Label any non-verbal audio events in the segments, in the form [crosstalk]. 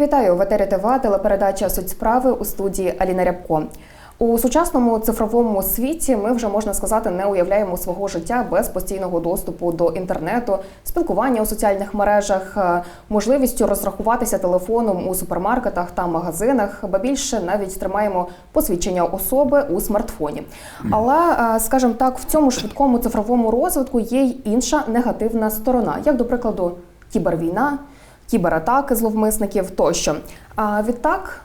Вітаю в етері ТВ, телепередача Суть справи у студії Аліна Рябко. У сучасному цифровому світі ми вже можна сказати не уявляємо свого життя без постійного доступу до інтернету, спілкування у соціальних мережах, е, можливістю розрахуватися телефоном у супермаркетах та магазинах, ба більше навіть тримаємо посвідчення особи у смартфоні. Але, е, скажімо так, в цьому швидкому цифровому розвитку є й інша негативна сторона, як до прикладу, кібервійна, кібератаки зловмисників тощо. А відтак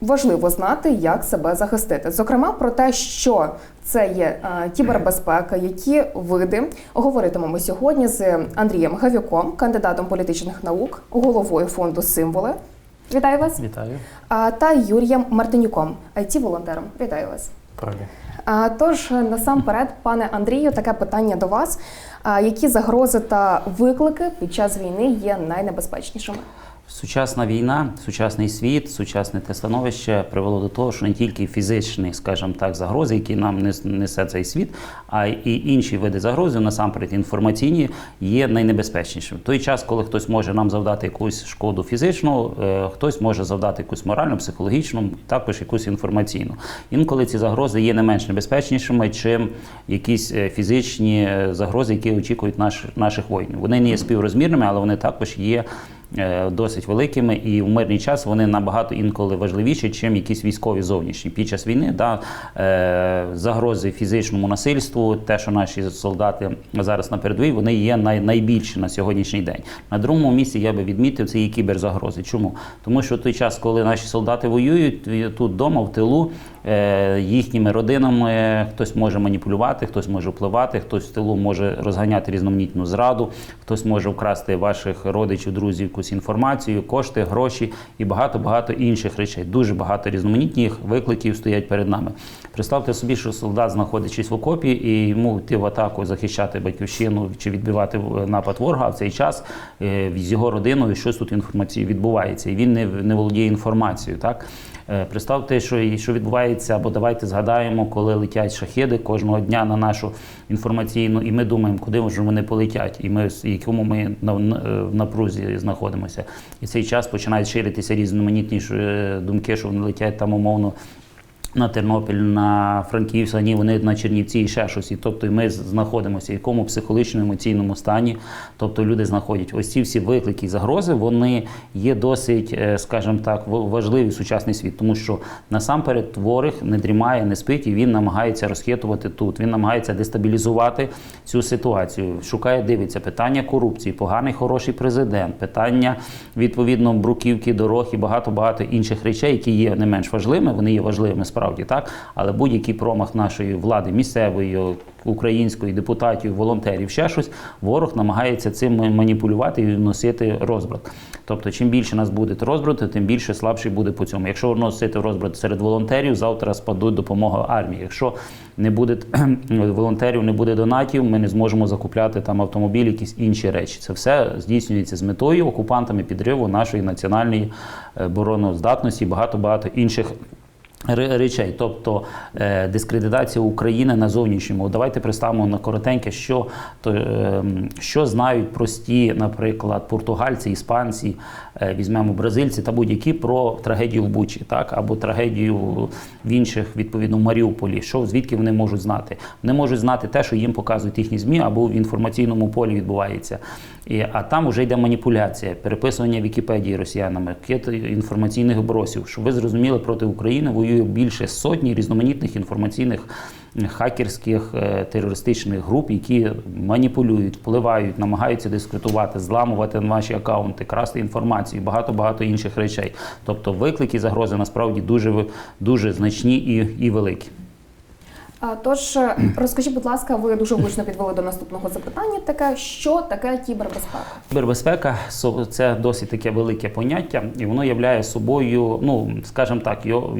важливо знати, як себе захистити. Зокрема, про те, що це є е, кібербезпека, які види говоритимемо сьогодні з Андрієм Гавюком, кандидатом політичних наук, головою фонду Символи. Вітаю вас Вітаю. Та Юрієм Мартинюком, it волонтером Вітаю вас. А, Тож насамперед, пане Андрію, таке питання до вас: які загрози та виклики під час війни є найнебезпечнішими? Сучасна війна, сучасний світ, сучасне те становище привело до того, що не тільки фізичні, скажімо так, загрози, які нам несе цей світ, а й інші види загрози, насамперед інформаційні, є найнебезпечнішим. Той час, коли хтось може нам завдати якусь шкоду фізичну, е, хтось може завдати якусь моральну, психологічну, також якусь інформаційну. Інколи ці загрози є не менш небезпечнішими, чим якісь е, фізичні е, загрози, які очікують наш, наших воїнів. Вони не є співрозмірними, але вони також є. Е, Досить великими, і в мирний час вони набагато інколи важливіші, чим якісь військові зовнішні. Під час війни да, е, загрози фізичному насильству, те, що наші солдати зараз на передовій, вони є най, найбільші на сьогоднішній день. На другому місці я би відмітив це є кіберзагрози. Чому? Тому що той час, коли наші солдати воюють, тут вдома, в тилу, їхніми родинами хтось може маніпулювати, хтось може впливати, хтось в тилу може розганяти різноманітну зраду, хтось може вкрасти ваших родичів, друзів якусь інформацію, кошти, гроші і багато багато інших речей. Дуже багато різноманітних викликів стоять перед нами. Представте собі, що солдат, знаходячись в окопі, і йому йти в атаку захищати батьківщину чи відбивати е, напад ворога. В цей час е, з його родиною щось тут інформації відбувається, і він не, не володіє інформацією. Так Е, представте, що, що відбувається, або давайте згадаємо, коли летять шахеди кожного дня на нашу інформаційну, і ми думаємо, куди ж вони полетять, і ми в якому ми е, в напрузі знаходимося. І цей час починають ширитися різноманітні е, думки, що вони летять там умовно. На Тернопіль, на Франківськ, ні, вони на Чернівці і ще щось. І тобто ми знаходимося в якому психологічному емоційному стані. Тобто люди знаходять ось ці всі виклики і загрози, вони є досить, е, скажімо так, важливі в сучасний світ, тому що насамперед ворог не дрімає, не спить, і він намагається розхитувати тут. Він намагається дестабілізувати цю ситуацію. Шукає, дивиться питання корупції, поганий хороший президент, питання відповідно бруківки, дорог і багато багато інших речей, які є не менш важливими. Вони є важливими справді, так але будь-який промах нашої влади місцевої. Української депутатів, волонтерів, ще щось, ворог намагається цим маніпулювати і вносити розбрат. Тобто, чим більше нас буде розбрату, тим більше слабший буде по цьому. Якщо вносити розбрат серед волонтерів, завтра спадуть допомога армії. Якщо не буде [clears throat] волонтерів, не буде донатів, ми не зможемо закупляти там автомобілі, якісь інші речі. Це все здійснюється з метою окупантами підриву нашої національної е, обороноздатності і багато багато інших. Ре- Речей, тобто е, дискредитація України на зовнішньому. Давайте представимо на коротеньке, що, то, е, що знають прості, наприклад, португальці, іспанці, е, візьмемо бразильці та будь-які про трагедію в Бучі, так або трагедію в інших, відповідно, в Маріуполі. Що звідки вони можуть знати? Вони можуть знати те, що їм показують їхні змі, або в інформаційному полі відбувається. І, а там вже йде маніпуляція, переписування Вікіпедії росіянами, інформаційних бросів. Щоб ви зрозуміли, проти України воює більше сотні різноманітних інформаційних хакерських е, терористичних груп, які маніпулюють, впливають, намагаються дискредитувати, зламувати наші акаунти, красти інформацію, багато багато інших речей. Тобто виклики загрози насправді дуже дуже значні і, і великі. Тож е, розкажіть, будь ласка, ви дуже гучно підвели до наступного запитання. Таке, що таке кібербезпека? Кібербезпека це досить таке велике поняття, і воно являє собою, ну скажімо так, його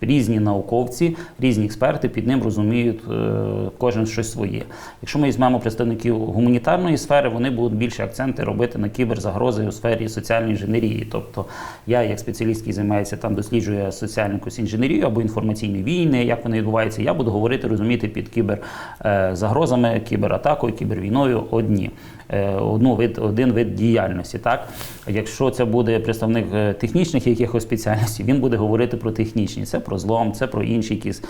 різні науковці, різні експерти під ним розуміють е, кожен щось своє. Якщо ми візьмемо представників гуманітарної сфери, вони будуть більше акценти робити на кіберзагрози у сфері соціальної інженерії. Тобто я, як спеціаліст, який займається там, досліджує соціальну якусь інженерію або інформаційні війни, як вони відбуваються, я буду говорити, розуміти під кіберзагрозами, кібератакою, кібервійною одні. Е, одну вид, один вид діяльності. Так? Якщо це буде представник е, технічних якихось спеціальностей, він буде говорити про технічні. Це про злом, це про інші якісь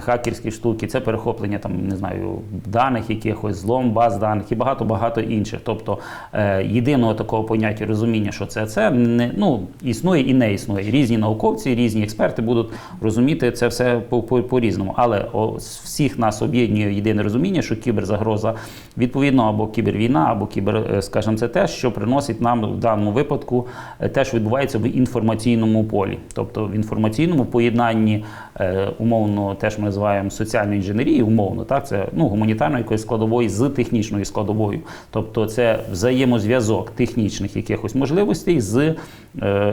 хакерські штуки, це перехоплення там, не знаю, даних якихось, злом баз даних і багато-багато інших. Тобто е, єдиного такого поняття розуміння, що це це не ну, існує і не існує. Різні науковці, різні експерти будуть розуміти це все по- по- по-різному. Але о, всіх нас об'єднує єдине розуміння, що кіберзагроза відповідно або кібервійна, або кібер, е, скажімо, це те, що приносить нам в даному випадку е, те, що відбувається в інформаційному полі. Тобто в інформаційному поєднанні е, умовно теж ми називаємо соціальної інженерії, умовно, так це ну гуманітарної якоїсь складової з технічною складовою. Тобто це взаємозв'язок технічних якихось можливостей з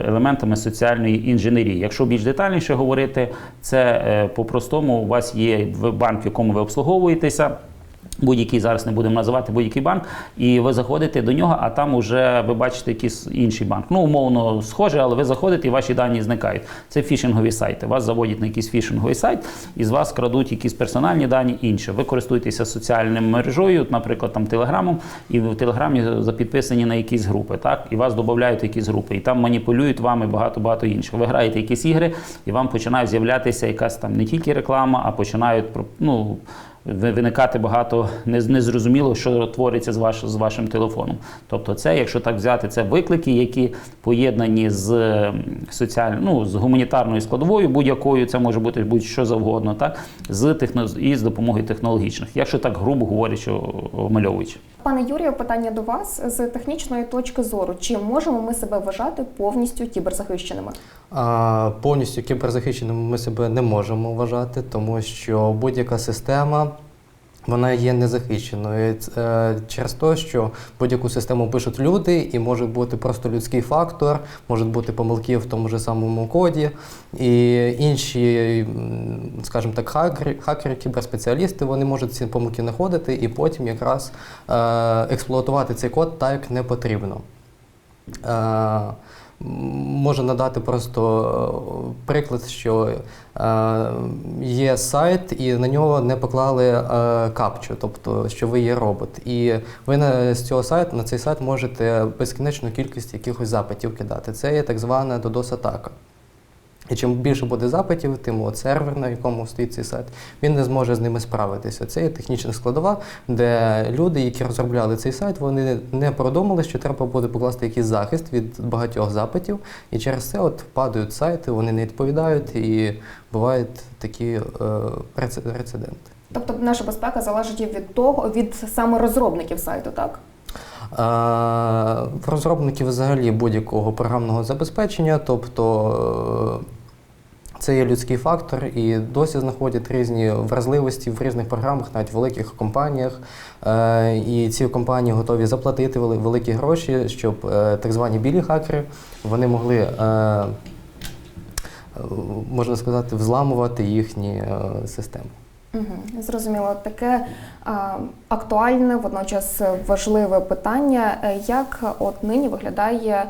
елементами соціальної інженерії. Якщо більш детальніше говорити, це по-простому у вас є банк, в якому ви обслуговуєтеся. Будь-який зараз не будемо називати будь-який банк, і ви заходите до нього, а там вже ви бачите якийсь інший банк. Ну, умовно, схоже, але ви заходите і ваші дані зникають. Це фішингові сайти. Вас заводять на якийсь фішинговий сайт, і з вас крадуть якісь персональні дані інші. Ви користуєтеся соціальною мережою, наприклад, там телеграмом, і в телеграмі запідписані на якісь групи, так, і вас додають якісь групи, і там маніпулюють вами багато-багато інших. Ви граєте якісь ігри, і вам починає з'являтися якась там не тільки реклама, а починають ну, виникати багато нез- незрозуміло, що твориться з, ваш, з вашим телефоном. Тобто, це, якщо так взяти, це виклики, які поєднані з соціальною соціаль... ну, з гуманітарною складовою, будь-якою, це може бути будь-що завгодно, так, з техно... і з допомогою технологічних, якщо так грубо говорячи, омальовуючи. Пане Юрію, питання до вас з технічної точки зору: чи можемо ми себе вважати повністю кіберзахищеними? А, Повністю кіберзахищеними ми себе не можемо вважати, тому що будь-яка система. Вона є незахищеною Е, через те, що будь-яку систему пишуть люди, і може бути просто людський фактор, можуть бути помилки в тому ж самому коді, і інші, скажімо так, хакери, хакери, кіберспеціалісти, вони можуть ці помилки знаходити і потім якраз е, експлуатувати цей код так, як не потрібно. Можу надати просто е, приклад, що е, є сайт, і на нього не поклали е, капчу, тобто що ви є робот. І ви на, з цього сайту на цей сайт можете безкінечну кількість якихось запитів кидати. Це є так звана DDoS-атака. І чим більше буде запитів, тим от сервер, на якому стоїть цей сайт, він не зможе з ними справитися. Це є технічна складова, де люди, які розробляли цей сайт, вони не продумали, що треба буде покласти якийсь захист від багатьох запитів, і через це от падають сайти, вони не відповідають, і бувають такі е, прецеденти. Тобто наша безпека залежить від того, від саме розробників сайту, так? Розробників взагалі будь-якого програмного забезпечення, тобто е, це є людський фактор, і досі знаходять різні вразливості в різних програмах, навіть в великих компаніях. Е, І ці компанії готові заплатити великі гроші, щоб е, так звані білі хакери вони могли. е, Можна сказати, взламувати їхні системи. Угу, зрозуміло, таке а, актуальне, водночас важливе питання. Як от нині виглядає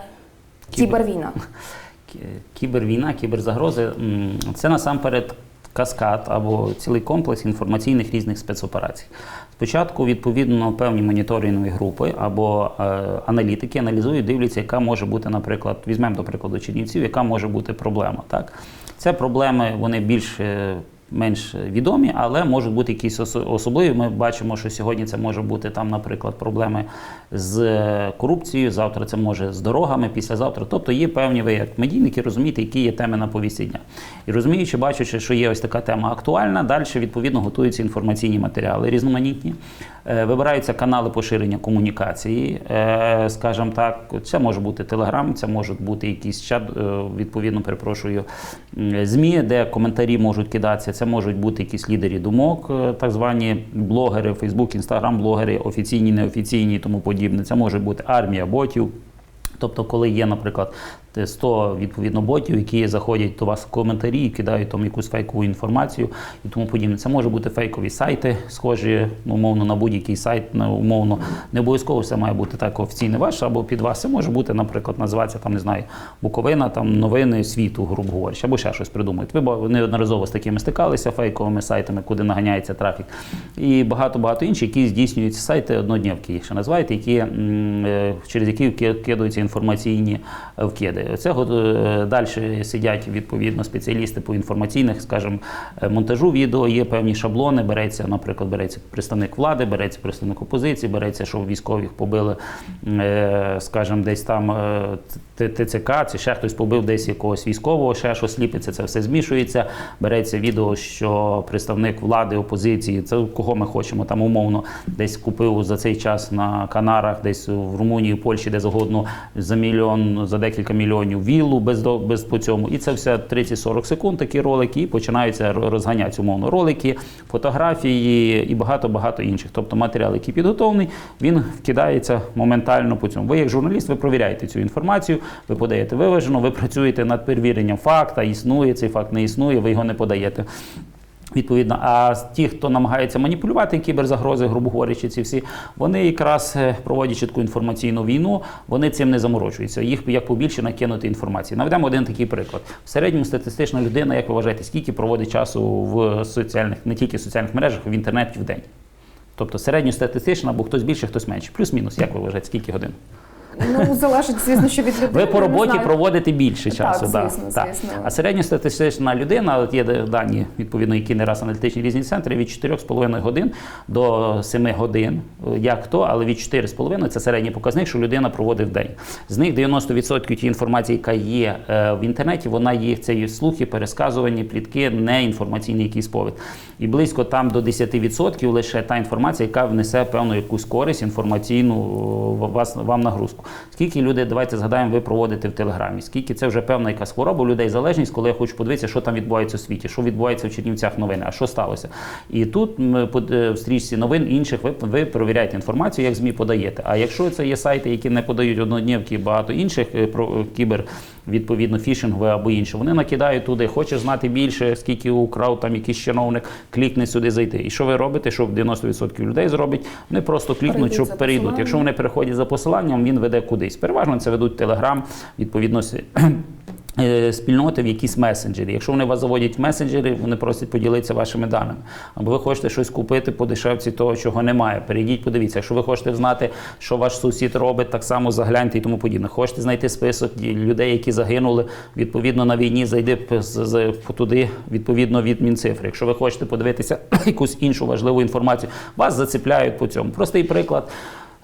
Кібер. кібервійна? [laughs] Кі- Кібервійна, кіберзагрози це насамперед каскад або цілий комплекс інформаційних різних спецоперацій. Спочатку, відповідно, певні моніторингові групи або е, аналітики аналізують, дивляться, яка може бути, наприклад, візьмемо до прикладу Чернівців, яка може бути проблема. Так? Це проблеми, вони більш е, менш відомі, але можуть бути якісь особливі. Ми бачимо, що сьогодні це може бути там, наприклад, проблеми з корупцією. Завтра це може з дорогами, післязавтра. Тобто є певні ви як медійники, розумієте, які є теми на повісті дня. І розуміючи, бачачи, що є ось така тема актуальна, далі відповідно готуються інформаційні матеріали різноманітні. Е, Вибираються канали поширення комунікації, е, скажімо так, це може бути Телеграм, це можуть бути якісь чат, е, відповідно, перепрошую, ЗМІ, де коментарі можуть кидатися. Це можуть бути якісь лідери думок, так звані блогери, Фейсбук, Інстаграм, блогери, офіційні, неофіційні і тому подібне. Це може бути армія ботів. Тобто, коли є, наприклад, 100 відповідно ботів, які заходять до вас в коментарі і кидають там якусь фейкову інформацію і тому подібне. Це може бути фейкові сайти, схожі умовно на будь-який сайт, на умовно не обов'язково все має бути так офіційне ваш або під вас. Це може бути, наприклад, називатися там, не знаю, Буковина, там новини світу, грубо говорячи, або ще щось придумають. Ви неодноразово з такими стикалися фейковими сайтами, куди наганяється трафік, і багато багато інших, які здійснюють сайти однодневки, їх ще називають, які е, через які ки- кидаються інформаційні е, вкиди. Оце далі сидять відповідно спеціалісти по інформаційних, скажімо, е, монтажу відео. Є певні шаблони. Береться, наприклад, береться представник влади, береться представник опозиції, береться, що військових побили, е, скажімо, десь там ТЦК, чи ще хтось побив десь якогось військового, ще щось ліпиться, це все змішується. Береться відео, що представник влади, опозиції, це кого ми хочемо там умовно десь купив за цей час на Канарах, десь в Румунії, Польщі, де завгодно за мільйон, за декілька мільйонів віллу без без по цьому. І це все 30-40 секунд. Такі ролики, і починаються ро- розганяти умовно ролики, фотографії і багато багато інших. Тобто матеріал, який підготовлений, він вкидається моментально по цьому. Ви як журналіст, ви провіряєте цю інформацію, ви подаєте виважено, ви працюєте над перевіренням факта, існує цей факт, не існує, ви його не подаєте. Відповідно, а ті, хто намагається маніпулювати кіберзагрози, грубо говорячи, ці всі, вони якраз е, проводячи таку інформаційну війну, вони цим не заморочуються. Їх як побільше накинути інформації. Наведемо один такий приклад. В середньому статистична людина, як ви вважаєте, скільки проводить часу в соціальних, не тільки в соціальних мережах, в інтернеті в день? Тобто середньостатистична, або хтось більше, хтось менше. Плюс-мінус, як ви вважаєте, скільки годин? Ну залежить, звісно, що від людини. Ви по роботі проводите більше Так, часу. да, звісно, так. А середньостатистична людина, от є дані, відповідно, які не раз аналітичні різні центри, від 4,5 годин до 7 годин, як то, але від 4,5 це середній показник, що людина проводить в день. З них 90% тієї інформації, яка є е, в інтернеті, вона є це є слухи, пересказування, плітки, не інформаційний якийсь повід. І близько там до 10% лише та інформація, яка внесе певну якусь користь інформаційну вас вам нагрузку. Скільки людей, давайте згадаємо, ви проводите в телеграмі? Скільки це вже певна якась хвороба у людей залежність, коли я хочу подивитися, що там відбувається у світі, що відбувається в Чернівцях новини, а що сталося. І тут ми е, в стрічці новин інших ви, ви перевіряєте інформацію, як ЗМІ подаєте. А якщо це є сайти, які не подають однодневки, багато інших е, про е, кібер. Відповідно, фішингове або інше. Вони накидають туди, хочеш знати більше, скільки украв там якийсь чиновник, клікне сюди зайти. І що ви робите? Що 90% людей зробить? Вони просто клікнуть, щоб перейдуть. Якщо вони переходять за посиланням, він веде кудись. Переважно це ведуть Телеграм, відповідно. [clears throat] е, Спільноти в якісь месенджері. Якщо вони вас заводять в месенджері, вони просять поділитися вашими даними. Або ви хочете щось купити по дешевці того, чого немає. Перейдіть, подивіться. Якщо ви хочете знати, що ваш сусід робить, так само загляньте і тому подібне. Хочете знайти список людей, які загинули відповідно на війні, зайди туди відповідно від Мінцифри. Якщо ви хочете подивитися [coughs] якусь іншу важливу інформацію, вас зацепляють по цьому. Простий приклад.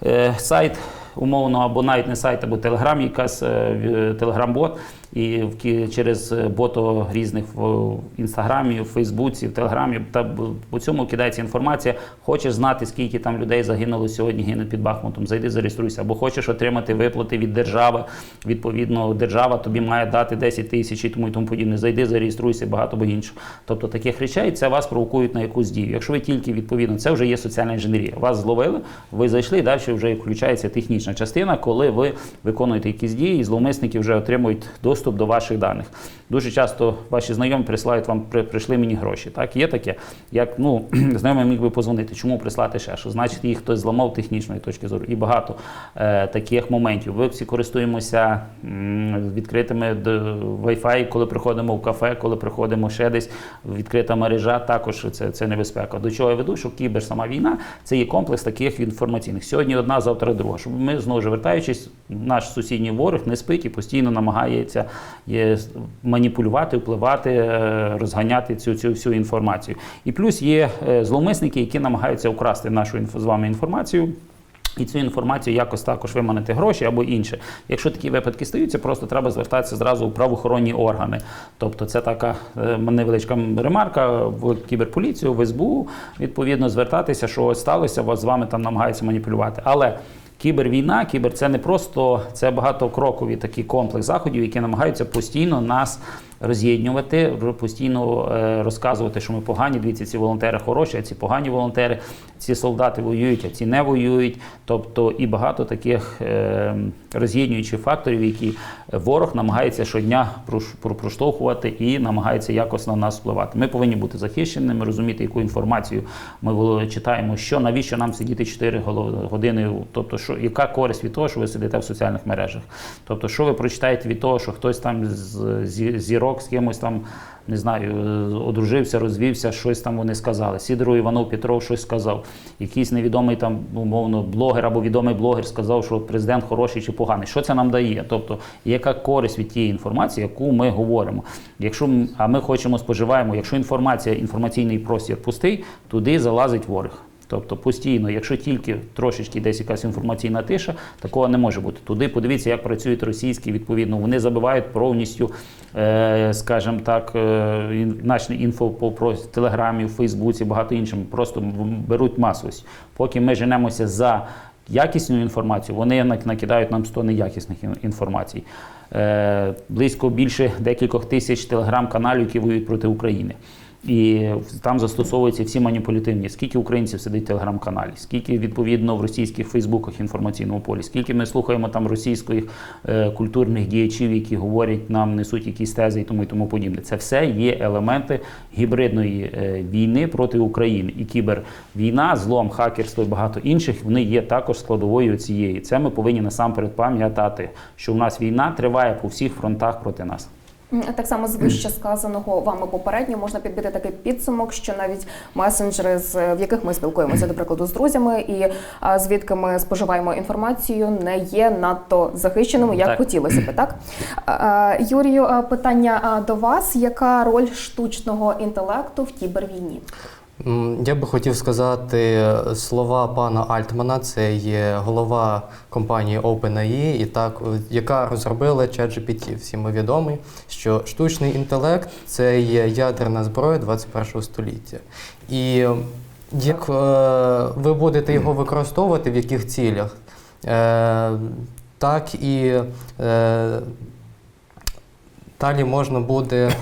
Е, Сайт, умовно, або навіть не сайт, або телеграм, якась телеграм-бот, і в через е, бото різних в інстаграмі, в Фейсбуці, в Телеграмі та по цьому кидається інформація. Хочеш знати, скільки там людей загинуло сьогодні, гине під Бахмутом, зайди, зареєструйся. Або хочеш отримати виплати від держави. Відповідно, держава тобі має дати 10 тисяч і тому і тому подібне. Зайди, зареєструйся, багато бо іншого. Тобто таких речей це вас провокують на якусь дію. Якщо ви тільки відповідно, це вже є соціальна інженерія. Вас зловили, ви зайшли, далі вже включається технічна частина, коли ви виконуєте якісь дії, і зловмисники вже отримують доступ до ваших даних. Дуже часто ваші знайомі присилають вам при, прийшли мені гроші. Так, є таке. Як ну [clears throat] знайомий міг би позвонити, чому прислати ще що? Значить, їх хтось зламав технічної точки зору. І багато е, таких моментів. Ви всі користуємося м, відкритими Wi-Fi, коли приходимо в кафе, коли приходимо ще десь відкрита мережа. Також це, це небезпека. До чого я веду, що кібер сама війна це є комплекс таких інформаційних. Сьогодні одна, завтра друга. Щоб ми знову ж вертаючись, наш сусідній ворог не спить і постійно намагається є, маніпулювати, впливати, е, розганяти цю, цю всю інформацію. І плюс є е, зловмисники, які намагаються украсти нашу з вами інформацію. І цю інформацію якось також виманити гроші або інше. Якщо такі випадки стаються, просто треба звертатися зразу у правоохоронні органи. Тобто це така е, невеличка ремарка в кіберполіцію, в СБУ, відповідно, звертатися, що сталося, вас з вами там намагаються маніпулювати. Але кібервійна, кібер це не просто це багатокрокові такий комплекс заходів, які намагаються постійно нас роз'єднювати, постійно е, розказувати, що ми погані. Дивіться, ці волонтери хороші, а ці погані волонтери, ці солдати воюють, а ці не воюють. Тобто і багато таких е, роз'єднюючих факторів, які ворог намагається щодня проштовхувати і намагається якось на нас впливати. Ми повинні бути захищеними, розуміти, яку інформацію ми читаємо, що навіщо нам сидіти 4 години, тобто що яка користь від того, що ви сидите в соціальних мережах, тобто, що ви прочитаєте від того, що хтось там з зірок. 40 з кимось там, не знаю, одружився, розвівся, щось там вони сказали. Сідору Іванов Петров щось сказав. Якийсь невідомий там, умовно, блогер або відомий блогер сказав, що президент хороший чи поганий. Що це нам дає? Тобто, яка користь від тієї інформації, яку ми говоримо? Якщо а ми хочемо споживаємо, якщо інформація, інформаційний простір пустий, туди залазить ворог. Тобто постійно, якщо тільки трошечки десь якась інформаційна тиша, такого не може бути. Туди подивіться, як працюють російські, відповідно, вони забивають повністю, е, скажімо так, е, ін- наш інфо по телеграмі, в Фейсбуці, багато іншим. Просто беруть масовість. Поки ми женемося за якісну інформацію, вони накидають нам 100 неякісних інформацій. Е, близько більше декількох тисяч телеграм-каналів, які воюють проти України. І там застосовуються всі маніпулятивні. Скільки українців сидить в телеграм-каналі, скільки відповідно в російських фейсбуках інформаційному полі, скільки ми слухаємо там російських е, культурних діячів, які говорять нам, несуть якісь тези і тому і тому подібне. Це все є елементи гібридної е, війни проти України. І кібервійна, злом, хакерство і багато інших вони є також складовою цієї. Це ми повинні насамперед пам'ятати, що в нас війна триває по всіх фронтах проти нас. Так само з вище сказаного вами попередньо можна підбити такий підсумок, що навіть месенджери, з в яких ми спілкуємося, до прикладу, з друзями, і а, звідки ми споживаємо інформацію, не є надто захищеними, як Так. хотілося би. Так а, Юрію, питання до вас: яка роль штучного інтелекту в кібервійні? Я би хотів сказати слова пана Альтмана, це є голова компанії OpenAI, і так, е, яка розробила ChatGPT. Всім ми відомий, що штучний інтелект це є ядерна зброя 21 століття. І як е, ви будете його використовувати, в яких цілях, е, так і е, далі можна буде е,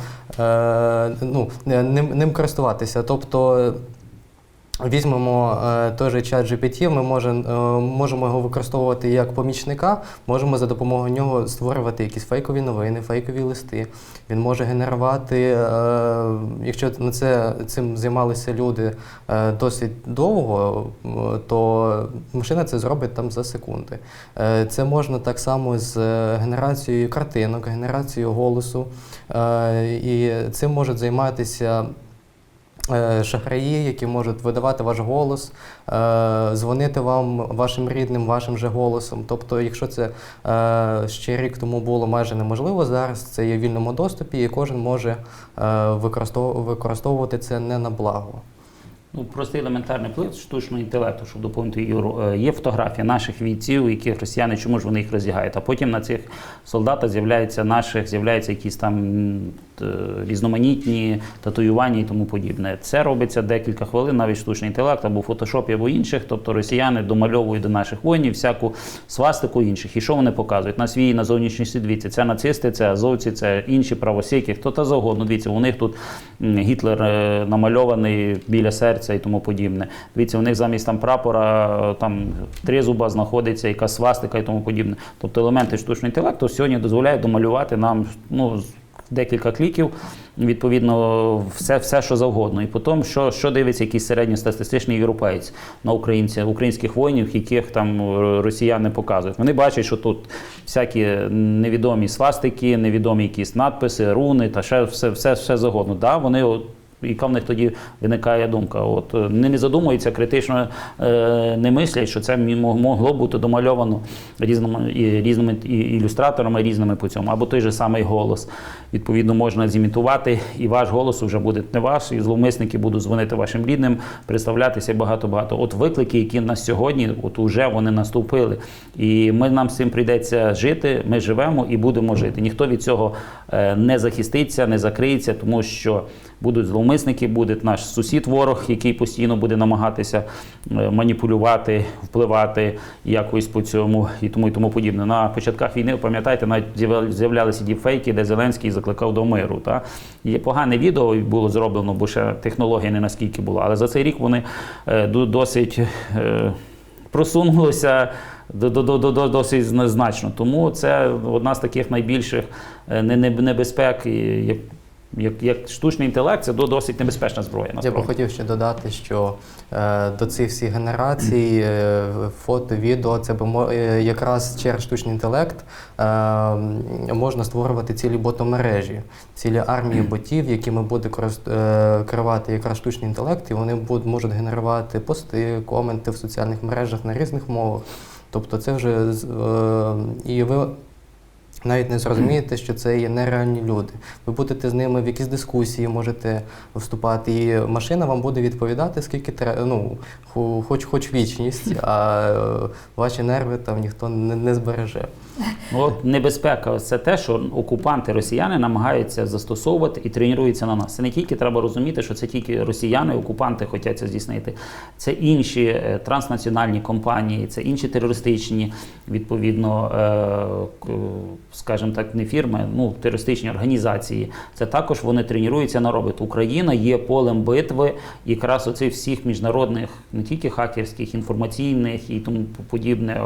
ну, ним, ним користуватися. Тобто візьмемо е, той же чат GPT, ми е, можемо його використовувати як помічника, можемо за допомогою нього створювати якісь фейкові новини, фейкові листи. Він може генерувати, е, якщо на це цим займалися люди досить довго, то машина це зробить там за секунди. Це можна так само з генерацією картинок, генерацією голосу. І цим можуть займатися шахраї, які можуть видавати ваш голос, е, дзвонити вам вашим рідним, вашим же голосом. Тобто, якщо це е, ще рік тому було майже неможливо, зараз це є в вільному доступі, і кожен може е, використовувати це не на благо. Ну, простий елементарний вплив штучного інтелекту, щоб доповнити Юру. Е, Є фотографія наших бійців, яких росіяни, чому ж вони їх роздягають? А потім на цих солдатах з'являється наших, з'являються якісь там різноманітні татуювання і тому подібне. Це робиться декілька хвилин, навіть штучний інтелект або в фотошопі, або інших. Тобто росіяни домальовують до наших воїнів всяку свастику інших. І що вони показують? На свій на зовнішній світ. Це нацисти, це азовці, це інші правосеки, хто та завгодно. Дивіться, у них тут Гітлер е, намальований біля серця і тому подібне. Дивіться, у них замість там прапора е, там тризуба знаходиться якась свастика і тому подібне. Тобто елементи штучного інтелекту сьогодні дозволяють домалювати нам ну, декілька кліків, відповідно, все, все що завгодно. І потім, що, що дивиться якийсь середньостатистичний європеєць на українця, українських воїнів, яких там росіяни показують. Вони бачать, що тут всякі невідомі свастики, невідомі якісь надписи, руни та ще все, все, все завгодно. Да, вони яка в них тоді виникає думка? От е, вони не задумуються, критично е, не мислять, що це могло бути домальовано різними, різними ілюстраторами різними по цьому, або той же самий голос. Відповідно, можна зімітувати, і ваш голос вже буде не ваш, і зловмисники будуть дзвонити вашим рідним, представлятися багато-багато. От виклики, які на сьогодні, от уже вони наступили. І ми нам з цим прийдеться жити. Ми живемо і будемо жити. Ніхто від цього е, не захиститься, не закриється, тому що будуть зловмисники буде наш сусід ворог, який постійно буде намагатися е, маніпулювати, впливати якось по цьому і тому і тому подібне. На початках війни, пам'ятаєте, навіть з'явля- з'являлися діпфейки, де Зеленський закликав до миру. Та? Є погане відео було зроблено, бо ще технологія не наскільки була. Але за цей рік вони е, досить е, просунулися до, до, до, до, до, досить значно. Тому це одна з таких найбільших не- не- небезпек, як, як, штучний інтелект, це до- досить небезпечна зброя. Я би хотів ще додати, що е, до цих всіх генерацій, е, фото, відео, це би мо- е, якраз через штучний інтелект е, можна створювати цілі ботомережі, цілі армії [clears throat] ботів, якими буде е, керувати якраз штучний інтелект, і вони будуть, можуть генерувати пости, коменти в соціальних мережах на різних мовах. Тобто це вже е, і ви навіть не зрозумієте, що це є нереальні люди. Ви будете з ними в якісь дискусії, можете вступати, і машина вам буде відповідати, скільки треба, ну, хо- хоч хоч вічність, а е, ваші нерви там ніхто не, не збереже. Ну, От небезпека це те, що окупанти росіяни намагаються застосовувати і тренуються на нас. Це не тільки треба розуміти, що це тільки росіяни, окупанти хочуть це здійснити. Це інші е, транснаціональні компанії, це інші терористичні, відповідно, е, скажімо так, не фірми, ну терористичні організації. Це також вони тренуються на робот. Україна є полем битви якраз оцих всіх міжнародних, не тільки хакерських, інформаційних і тому подібне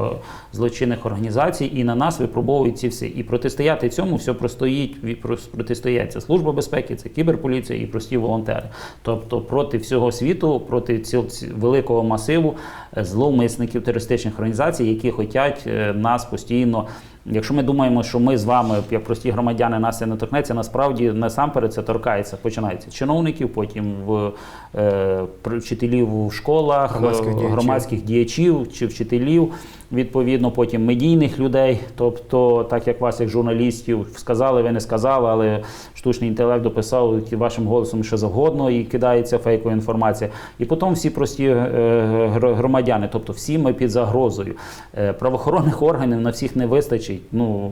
злочинних організацій, і на нас випробовують ці всі. І протистояти цьому все простоїть від- протистоять це служба безпеки, це кіберполіція і прості волонтери. Тобто проти всього світу, проти ціл великого масиву е, зловмисників терористичних організацій, які хочуть е, нас постійно. Якщо ми думаємо, що ми з вами, як прості громадяни, нас це не торкнеться, насправді насамперед це торкається. Починається чиновників, потім в е, вчителів в школах, Громадських е, діячів. громадських діячів чи вчителів, відповідно, потім медійних людей. Тобто, так як вас, як журналістів, сказали, ви не сказали, але штучний інтелект дописав вашим голосом що завгодно і кидається фейкова інформація. І потім всі прості е, громадяни, тобто всі ми під загрозою. Е, Правоохоронних органів на всіх не вистачить. Ну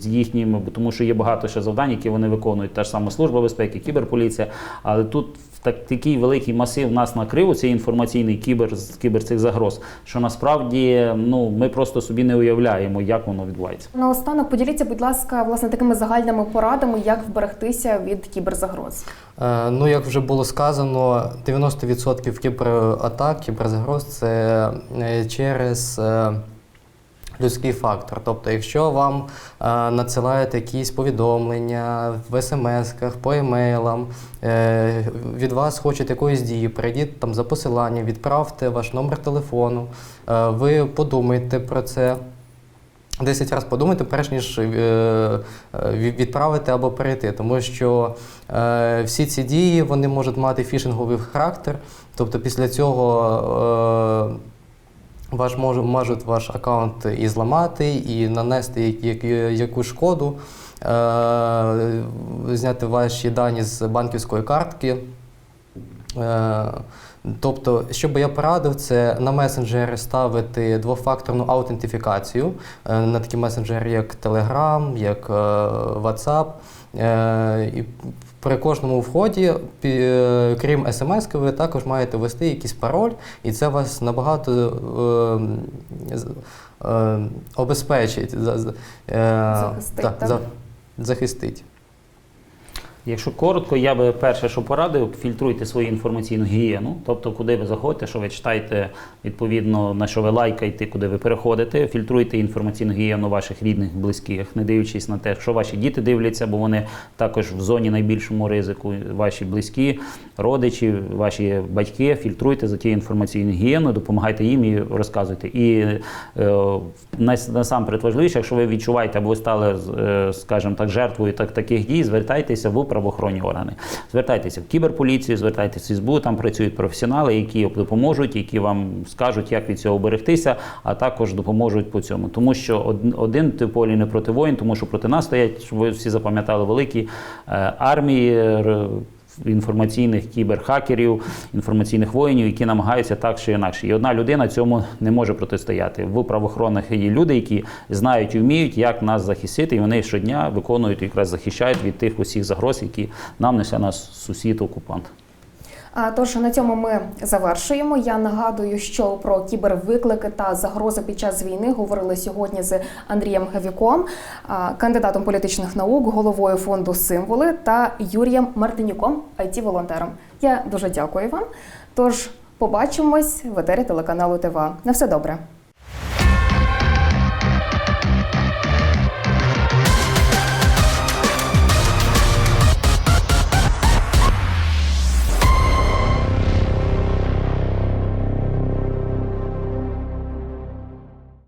з їхніми, бо тому що є багато ще завдань, які вони виконують. Та ж сама служба безпеки, кіберполіція. Але тут так, такий великий масив нас накрив, цей інформаційний кібер, з- кібер цих загроз, що насправді ну, ми просто собі не уявляємо, як воно відбувається. Наостанок поділіться, будь ласка, власне такими загальними порадами, як вберегтися від кіберзагроз. Е, Ну, як вже було сказано, 90% кібератак, кіберзагроз це е, через е, людський фактор. Тобто, якщо вам е, надсилають якісь повідомлення в смс-ках, по емейлам, е, від вас хочуть якоїсь дії, перейдіть там за посиланням, відправте ваш номер телефону, е, ви подумайте про це. 10 разів подумайте, перш ніж е, від- відправити або перейти, тому що е, всі ці дії вони можуть мати фішинговий характер. Тобто після цього е, ваш мож, можуть ваш аккаунт і зламати, і нанести як, як, яку шкоду, е, зняти ваші дані з банківської картки. Е, Тобто, що би я порадив, це на месенджери ставити двофакторну аутентифікацію е, на такі месенджери, як Telegram, як WhatsApp. При кожному вході, е, крім смс, ви також маєте ввести якийсь пароль, і це вас набагато е, е, обезпечить, за- за- е, Захистить, та, так? за- захистить. Якщо коротко, я би перше, що порадив, фільтруйте свою інформаційну гігієну, тобто куди ви заходите, що ви читаєте, відповідно на що ви лайкаєте, куди ви переходите. Фільтруйте інформаційну гігієну ваших рідних, близьких, не дивлячись на те, що ваші діти дивляться, бо вони також в зоні найбільшому ризику. Ваші близькі, родичі, ваші батьки. Фільтруйте за тією інформаційною гігієною, допомагайте їм і розказуйте. І е, нас- насамперед важливіше, якщо ви відчуваєте або ви стали, е, скажімо так, жертвою так, таких дій, звертайтеся в правоохоронні органи. Звертайтеся в кіберполіцію, звертайтеся в СБУ, там працюють професіонали, які допоможуть, які вам скажуть, як від цього берегтися, а також допоможуть по цьому. Тому що один ти полі не проти воїн, тому що проти нас стоять, щоб ви всі запам'ятали, великі е, армії. Інформаційних кіберхакерів, інформаційних воїнів, які намагаються так чи інакше. І одна людина цьому не може протистояти. В правоохоронних є люди, які знають і вміють, як нас захистити, і вони щодня виконують і якраз захищають від тих усіх загроз, які нам несе наш сусід окупант. А, Тож на цьому ми завершуємо. Я нагадую, що про кібервиклики та загрози під час війни говорили сьогодні з Андрієм Гавіком, кандидатом політичних наук, головою фонду Символи та Юрієм Мартинюком, it волонтером Я дуже дякую вам. Тож побачимось в етері телеканалу ТВА. На все добре.